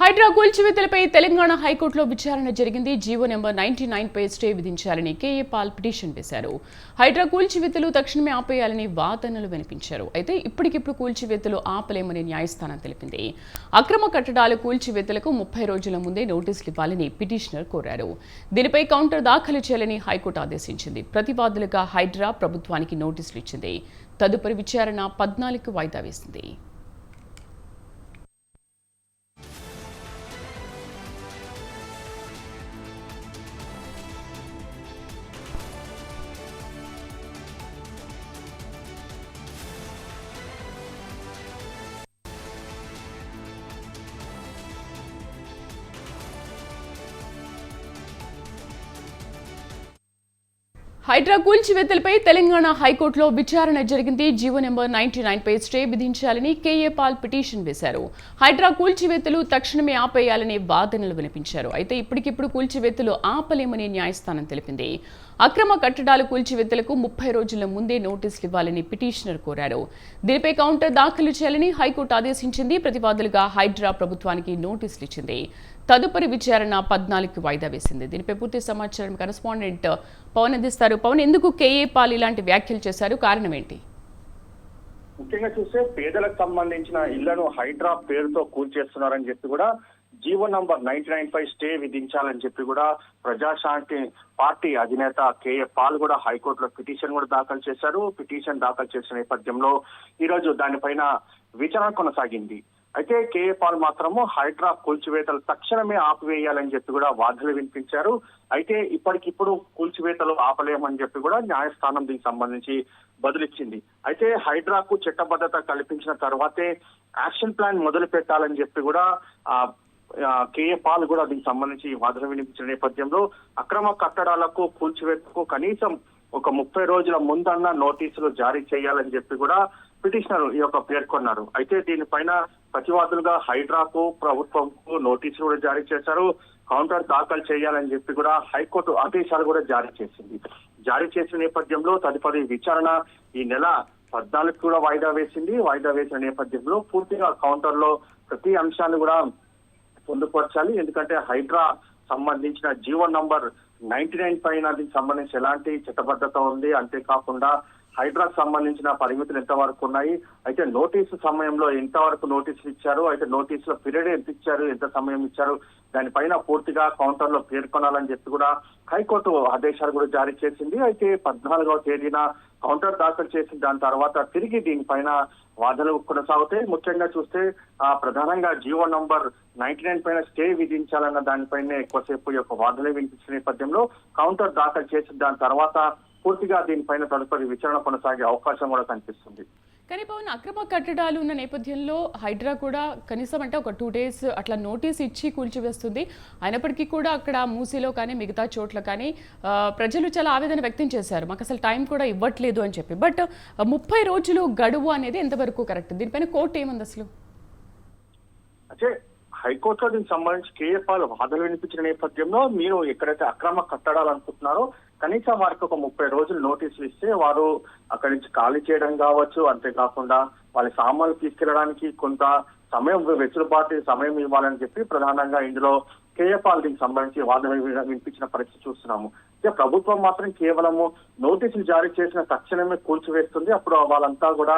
హైడ్రా కూల్చివేతలపై తెలంగాణ హైకోర్టులో విచారణ జరిగింది. జీవో నెంబర్ నైన్టీ నైన్ పై స్టే విధించాలని కేఏ పాల్ పిటిషన్ వేశారు. హైడ్రా కూల్చివేతలు తక్షణమే ఆపేయాలని వాదనలు వినిపించారు. అయితే ఇప్పటికిప్పుడు కూల్చివేతలు ఆపలేమని న్యాయస్థానం తెలిపింది. అక్రమ కట్టడాలు కూల్చివేతలకు ముప్పై రోజుల ముందే నోటీసులు ఇవ్వాలని పిటిషనర్ కోరారు. దీనిపై కౌంటర్ దాఖలు చేయాలని హైకోర్టు ఆదేశించింది. ప్రతివాదులుగా హైడ్రా ప్రభుత్వానికి నోటీసులు ఇచ్చింది. తదుపరి విచారణ పద్నాలుగు వాయిదా వేసింది. హైడ్రా కూల్చివేతలపై తెలంగాణ హైకోర్టులో విచారణ జరిగింది. జీవో నెంబర్ నైన్టీ నైన్ పై స్టే విధించాలని కేఏ పాల్ పిటిషన్ వేశారు. హైడ్రా కూల్చివేతలు తక్షణమే ఆపేయాలనే వాదనలు వినిపించారు. అయితే ఇప్పటికిప్పుడు కూల్చివేతలు ఆపలేమని న్యాయస్థానం తెలిపింది. అక్రమ కట్టడాలు కూల్చివేతలకు ముప్పై రోజుల ముందే నోటీసులు ఇవ్వాలని పిటిషనర్ కోరారు దీనిపై కౌంటర్ దాఖలు చేయాలని హైకోర్టు ఆదేశించింది. ప్రతివాదులుగా హైడ్రా ప్రభుత్వానికి నోటీసులు ఇచ్చింది. తదుపరి విచారణ పద్నాలుగుకి వాయిదా వేసింది. దీనిపై పూర్తి సమాచారం కరస్పాండెంట్ పవన్ అందిస్తారు. పవన్ ఎందుకు కేఏ పాల్ ఇలాంటి వ్యాఖ్యలు చేశారు? కారణం ఏంటి? ముఖ్యంగా చూస్తే పేదలకు సంబంధించిన ఇళ్ళను హైడ్రా పేరుతో కూల్చేస్తున్నారని చెప్పి కూడా జీవో నంబర్ నైన్టీ నైన్ పై స్టే విధించాలని చెప్పి కూడా ప్రజాశాంతి పార్టీ అధినేత కేఏ పాల్ కూడా హైకోర్టులో పిటిషన్ కూడా దాఖలు చేశారు. పిటిషన్ దాఖలు చేసిన నేపథ్యంలో ఈరోజు దానిపైన విచారణ కొనసాగింది. అయితే కేఏ పాల్ మాత్రము హైడ్రా కూల్చివేతలు తక్షణమే ఆపివేయాలని చెప్పి కూడా వాదనలు వినిపించారు. అయితే ఇప్పటికిప్పుడు కూల్చివేతలు ఆపలేమని చెప్పి కూడా న్యాయస్థానం దీనికి సంబంధించి బదులిచ్చింది. అయితే హైడ్రాకు చట్టబద్ధత కల్పించిన తర్వాతే యాక్షన్ ప్లాన్ మొదలు పెట్టాలని చెప్పి కూడా ఆ, కేఏ పాల్ కూడా దీనికి సంబంధించి వాదన వినిపించిన నేపథ్యంలో అక్రమ కట్టడాలకు కూల్చివేతకు కనీసం ఒక ముప్పై రోజుల ముందన్న నోటీసులు జారీ చేయాలని చెప్పి కూడా పిటిషనర్ ఈ యొక్క పేర్కొన్నారు. అయితే దీనిపైన ప్రతివాదులుగా హైడ్రాకు ప్రభుత్వంకు నోటీసులు కూడా జారీ చేశారు. కౌంటర్ దాఖలు చేయాలని చెప్పి కూడా హైకోర్టు ఆదేశాలు కూడా జారీ చేసింది. జారీ చేసిన నేపథ్యంలో తదుపరి విచారణ ఈ నెల పద్నాలుగు కూడా వాయిదా వేసింది. వాయిదా వేసిన నేపథ్యంలో పూర్తిగా కౌంటర్లో ప్రతి అంశాన్ని కూడా పొందుపరచాలి. ఎందుకంటే హైడ్రా సంబంధించిన జీవో నంబర్ నైన్టీ నైన్ పైన దీనికి సంబంధించి ఎలాంటి చట్టబద్ధత ఉంది? అంతేకాకుండా హైడ్రాకు సంబంధించిన పరిమితులు ఎంతవరకు ఉన్నాయి? అయితే నోటీసు సమయంలో ఎంతవరకు నోటీసులు ఇచ్చారు? అయితే నోటీసుల పీరియడ్ ఎంత ఇచ్చారు? ఎంత సమయం ఇచ్చారు? దానిపైన పూర్తిగా కౌంటర్లో పేర్కొనాలని చెప్పి కూడా హైకోర్టు ఆదేశాలు కూడా జారీ చేసింది. అయితే పద్నాలుగవ తేదీన కౌంటర్ దాఖలు చేసిన దాని తర్వాత తిరిగి దీనిపైన వాదనలు కొనసాగుతాయి. ముఖ్యంగా చూస్తే ఆ ప్రధానంగా జీవో నంబర్ నైన్టీ నైన్ పైన స్టే విధించాలన్న దానిపైనే ఎక్కువసేపు యొక్క వాదనలు వినిపించిన నేపథ్యంలో కౌంటర్ దాఖలు చేసిన దాని తర్వాత పూర్తిగా దీనిపైన తదుపరి విచారణ కొనసాగే అవకాశం కూడా కనిపిస్తుంది. కానీ పవన్ అక్రమ కట్టడాలు ఉన్న నేపథ్యంలో హైడ్రా కూడా కనీసం అంటే ఒక టూ డేస్ అట్లా నోటీస్ ఇచ్చి కూల్చివేస్తుంది. అయినప్పటికీ కూడా అక్కడ మూసీలో కానీ మిగతా చోట్ల కానీ ప్రజలు చాలా ఆవేదన వ్యక్తం చేశారు. మాకు అసలు టైం కూడా ఇవ్వట్లేదు అని చెప్పి. బట్ ముప్పై రోజులు గడువు అనేది ఎంతవరకు కరెక్ట్ దీనిపైన కోర్టు ఏముంది అసలు? హైకోర్టులో దీనికి సంబంధించి కేఎఫ్ఆర్ వాదనలు వినిపించిన నేపథ్యంలో మీరు ఎక్కడైతే అక్రమ కట్టడాలనుకుంటున్నారో కనీసం వారికి ఒక ముప్పై రోజులు నోటీసులు ఇస్తే వారు అక్కడి నుంచి ఖాళీ చేయడం కావచ్చు. అంతేకాకుండా వాళ్ళ సామాన్లు తీసుకెళ్ళడానికి కొంత సమయం వెసులుబాటు సమయం ఇవ్వాలని చెప్పి ప్రధానంగా ఇందులో కేఎఫ్ఆర్ దీనికి సంబంధించి వాదన వినిపించిన పరిస్థితి చూస్తున్నాము. ఇక ప్రభుత్వం మాత్రం కేవలము నోటీసులు జారీ చేసిన తక్షణమే కూల్చివేస్తుంది. అప్పుడు వాళ్ళంతా కూడా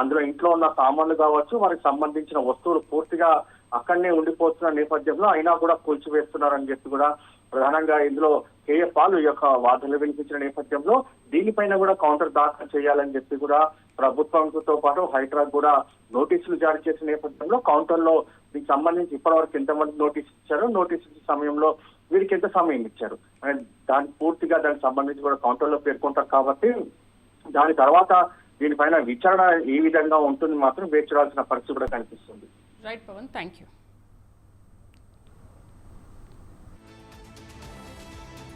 అందులో ఇంట్లో ఉన్న సామాన్లు కావచ్చు వారికి సంబంధించిన వస్తువులు పూర్తిగా అక్కడనే ఉండిపోతున్న నేపథ్యంలో అయినా కూడా కూల్చివేస్తున్నారని చెప్పి కూడా ప్రధానంగా ఇందులో కేఏ పాల్ ఈ యొక్క వాదనలు వినిపించిన నేపథ్యంలో దీనిపైన కూడా కౌంటర్ దాఖలు చేయాలని చెప్పి కూడా ప్రభుత్వంతో పాటు హైదరాబాద్ కూడా నోటీసులు జారీ చేసిన నేపథ్యంలో కౌంటర్లో దీనికి సంబంధించి ఇప్పటివరకు ఎంతమంది నోటీస్ ఇచ్చారో నోటీస్ ఇచ్చే సమయంలో వీరికి ఎంత సమయం ఇచ్చారు? అనే దానికి పూర్తిగా దానికి సంబంధించి కూడా కౌంటర్లో పేర్కొంటారు కాబట్టి దాని తర్వాత దీనిపైన విచారణ ఏ విధంగా ఉంటుంది మాత్రం వేచి చూడాల్సిన పరిస్థితి కూడా కనిపిస్తుంది. Right, Pawan. Thank you.